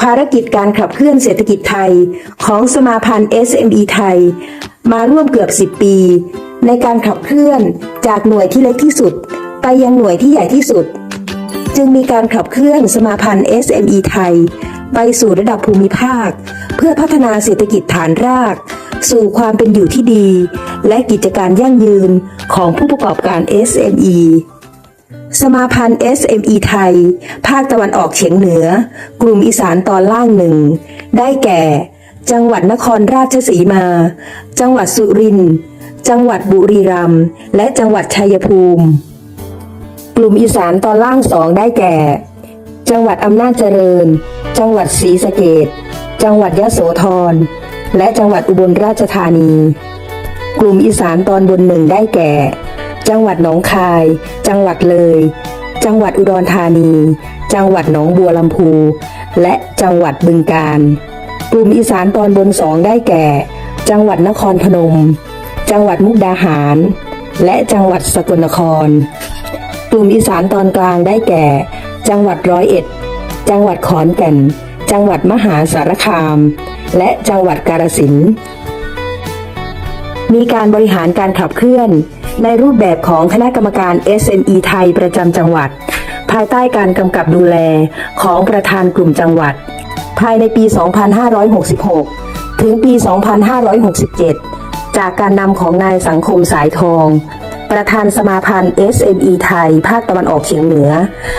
ภารกิจการขับเคลื่อนเศรษฐกิจไทย ของสมาพันธ์ SME ไทย มาร่วมเกือบ 10 ปี ในการขับเคลื่อนจากหน่วยที่เล็กที่สุด ไปยังหน่วยที่ใหญ่ที่สุด จึงมีการขับเคลื่อนสมาพันธ์ SME ไทย ไปสู่ระดับภูมิภาค เพื่อพัฒนาเศรษฐกิจฐานราก สู่ความเป็นอยู่ที่ดี และกิจการยั่งยืนของผู้ประกอบการ SME สมาพันธ์ SME ไทย ภาคตะวันออกเฉียงเหนือ กลุ่มอีสานตอนล่างหนึ่ง ได้แก่ จังหวัดนครราชสีมา จังหวัดสุรินทร์ จังหวัดบุรีรัมย์ และจังหวัดชัยภูมิ กลุ่มอีสานตอนล่างสองได้แก่ จังหวัดอำนาจเจริญ จังหวัดศรีสะเกดจังหวัดยะโสธร และจังหวัดอุบลราชธานี กลุ่มอีสานตอนบนหนึ่งได้แก่ จังหวัดหนองคาย จังหวัดเลย จังหวัดอุดรธานี จังหวัดหนองบัวลำพู และจังหวัดบึงกาฬกลุ่มอีสานตอนบนสองได้แก่ จังหวัดนครพนม จังหวัดมุกดาหาร และจังหวัดสกลนคร กลุ่มอีสานตอนกลางได้แก่ จังหวัดร้อยเอ็ด จังหวัดขอนแก่น จังหวัดมหาสารคาม และจังหวัดกาฬสินธุ์มีการบริหารการขับเคลื่อน ในรูปแบบของคณะกรรมการ SME ไทยประจำจังหวัด ภายใต้การกำกับดูแลของประธานกลุ่มจังหวัด ภายในปี 2566 ถึงปี 2567 จากการนำของนายสังคมสายทองประธานสมาพันธ์ SME ไทย ภาคตะวันออกเฉียงเหนือ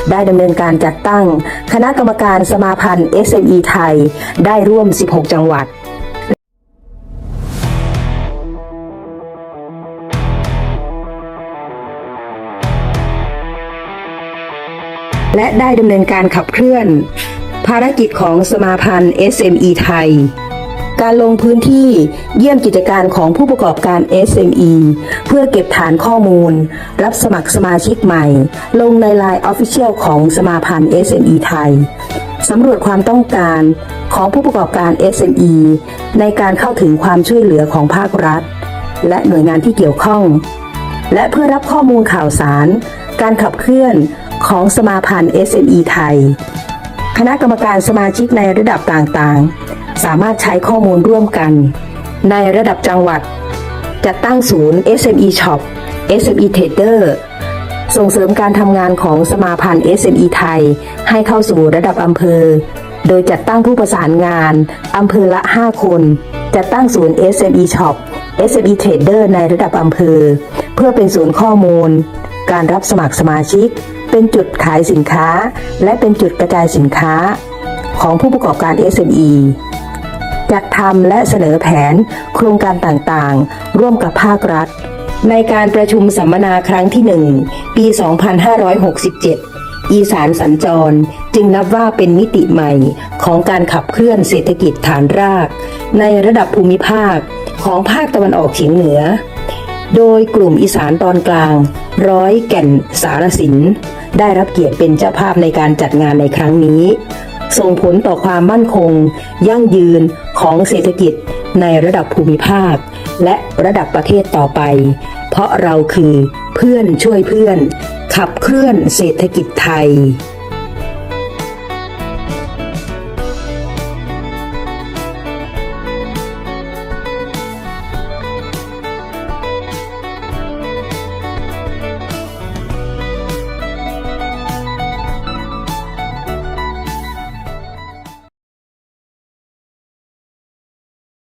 ได้ดำเนินการจัดตั้ง คณะกรรมการสมาพันธ์ SME ไทย ได้ร่วม 16 จังหวัด และได้ดำเนินการขับเคลื่อน ภารกิจของสมาพันธ์ SME ไทย การลงพื้นที่เยี่ยมกิจการของผู้ประกอบการ SME เพื่อเก็บฐานข้อมูล รับสมัครสมาชิกใหม่ ลงใน Line Official ของสมาพันธ์ SME ไทยสำรวจความต้องการของผู้ประกอบการ SME ในการเข้าถึงความช่วยเหลือของภาครัฐ และหน่วยงานที่เกี่ยวข้อง และเพื่อรับข้อมูลข่าวสาร การขับเคลื่อนของสมาพันธ์ SME ไทย คณะกรรมการสมาชิกในระดับต่างๆ สามารถใช้ข้อมูลร่วมกัน ในระดับจังหวัด จัดตั้งศูนย์ SME Shop SME Trader ส่งเสริมการทำงานของสมาพันธ์ SME ไทย ให้เข้าสู่ระดับอำเภอ โดยจัดตั้งผู้ประสานงานอำเภอละ 5 คน จัดตั้งศูนย์ SME Shop SME Trader ในระดับอำเภอ เพื่อเป็นศูนย์ข้อมูล การรับสมัครสมาชิก เป็นจุดขายสินค้า และเป็นจุดกระจายสินค้า ของผู้ประกอบการ SME จัดทำและเสนอแผน โครงการต่างๆ ร่วมกับภาครัฐ ในการประชุมสัมมนาครั้งที่ 1 ปี 2567 อีสานสัญจรจึงนับว่าเป็นมิติใหม่ของการขับเคลื่อนเศรษฐกิจฐานราก ในระดับภูมิภาค ของภาคตะวันออกเฉียงเหนือ โดยกลุ่มอีสานตอนกลาง ร้อยแก่นสารสิน ได้รับเกียรติเป็นเจ้าภาพในการจัดงานในครั้งนี้ ส่งผลต่อความมั่นคง ยั่งยืนของเศรษฐกิจในระดับภูมิภาค และระดับประเทศต่อไป เพราะเราคือเพื่อนช่วยเพื่อน ขับเคลื่อนเศรษฐกิจไทย